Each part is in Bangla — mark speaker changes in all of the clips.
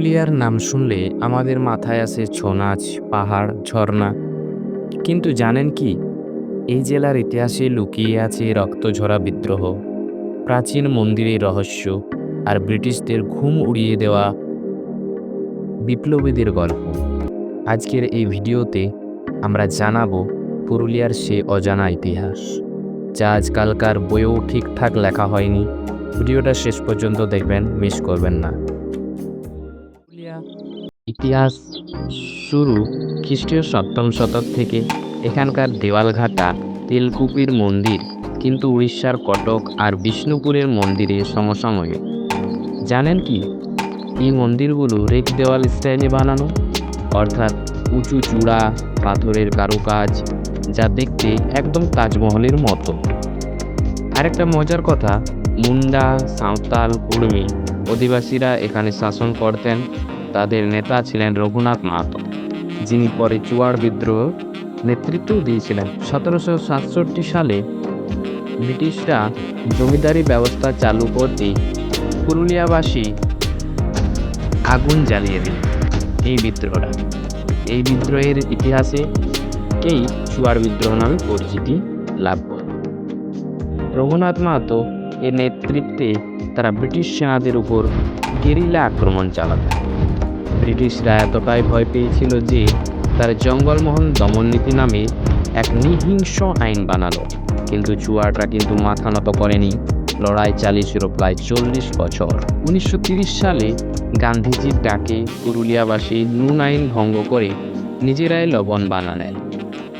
Speaker 1: পুরুলিয়ার নাম শুনলে আমাদের মাথায় আসে ছৌ নাচ পাহাড়, ঝর্ণা। কিন্তু জানেন কি? এই জেলার ইতিহাসে লুকিয়ে আছে রক্তঝরা বিদ্রোহ, প্রাচীন মন্দিরের রহস্য আর ব্রিটিশদের ঘুম উড়িয়ে দেওয়া বিপ্লবীদের গল্প। আজকের এই ভিডিওতে আমরা জানাব পুরুলিয়ার সে অজানা ইতিহাস, যা আজকালকার বইয়েও ঠিকঠাক লেখা হয়নি। ভিডিওটা শেষ পর্যন্ত দেখবেন, মিস করবেন না। ইতিহাস শুরু খ্রিস্টীয় সপ্তম শতক থেকে। এখানকার দেওয়ালঘাটা, তেলকুপির মন্দির, কিন্তু উড়িষ্যার কটক আর বিষ্ণুপুরের মন্দিরে সমসাময়িক। জানেন কি? এই মন্দিরগুলো রেক দেওয়াল স্টাইলে বানানো, অর্থাৎ উঁচু চূড়া, পাথরের কারুকাজ, যা দেখতে একদম তাজমহলের মতো। আরেকটা মজার কথা, মুন্ডা, সাঁওতাল কুর্মী অধিবাসীরা এখানে শাসন করতেন। তাদের নেতা ছিলেন রঘুনাথ মাহাতো, যিনি পরে চুয়াড় বিদ্রোহ নেতৃত্ব দিয়েছিলেন। সতেরোশো সাতষট্টি সালে ব্রিটিশরা জমিদারি ব্যবস্থা চালু করতে পুরুলিয়াবাসী আগুন জ্বালিয়ে দিল এই বিদ্রোহটা। এই বিদ্রোহের ইতিহাসে কেই চুয়াড় বিদ্রোহ নামে পরিচিতি লাভ করে? রঘুনাথ মাহাতো এর নেতৃত্বে তারা ব্রিটিশ সেনাদের উপর গেরিলা আক্রমণ চালাত ব্রিটিশরা এতটাই ভয় পেয়েছিল যে তার জঙ্গলমহল দমন নীতি নামে এক নিহিংস আইন বানালো। কিন্তু চুয়াড়রা কিন্তু মাথা নত করেনি। লড়াই চালিয়েছিল প্রায় চল্লিশ বছর। উনিশশো সালে গান্ধীজির ডাকে পুরুলিয়াবাসী নুন আইন ভঙ্গ করে নিজেরাই লবণ বানালেন।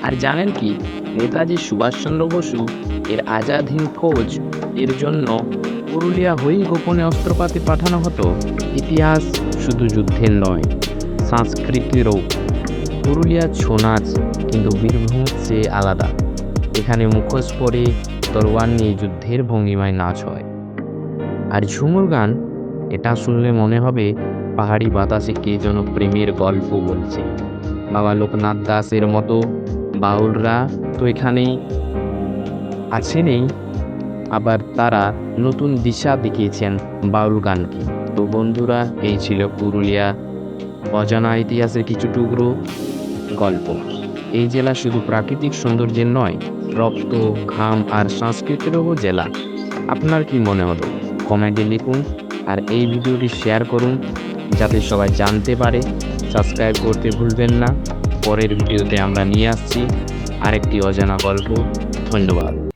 Speaker 1: আর জানেন কি? নেতাজি সুভাষচন্দ্র বসু এর আজাদ হিন্দ ফৌজ এর জন্য পুরুলিয়া হয়েই গোপনে অস্ত্রপাতি পাঠানো হতো, ইতিহাস শুধু যুদ্ধের নয়, সংস্কৃতিরও। পুরুলিয়া ছৌ নাচ কিন্তু বীরভূম সে আলাদা। এখানে মুখোশ পরে তরোয়ার নিয়ে যুদ্ধের ভঙ্গিমায় নাচ হয়। আর ঝুমুর গান, এটা শুনলে মনে হবে পাহাড়ি বাতাসে কে যেন প্রেমের গল্প বলছে। বাবা লোকনাথ দাসের মতো বাউলরা তো এখানেই আছেনই। আবার তারা নতুন দিশা দেখিয়েছেন বাউল গানকে। তো বন্ধুরা, এই ছিল পুরুলিয়া। অজানা ইতিহাসের কিছু টুকরো গল্প। এই জেলা শুধু প্রাকৃতিক সৌন্দর্যের নয়, রক্ত, ঘাম আর সংস্কৃতিরও জেলা। আপনার কি মনে হলো? কমেন্টে লিখুন আর এই ভিডিওটি শেয়ার করুন যাতে সবাই জানতে পারে। সাবস্ক্রাইব করতে ভুলবেন না। পরের ভিডিওতে আমরা নিয়ে আসছি আরেকটি অজানা গল্প। ধন্যবাদ।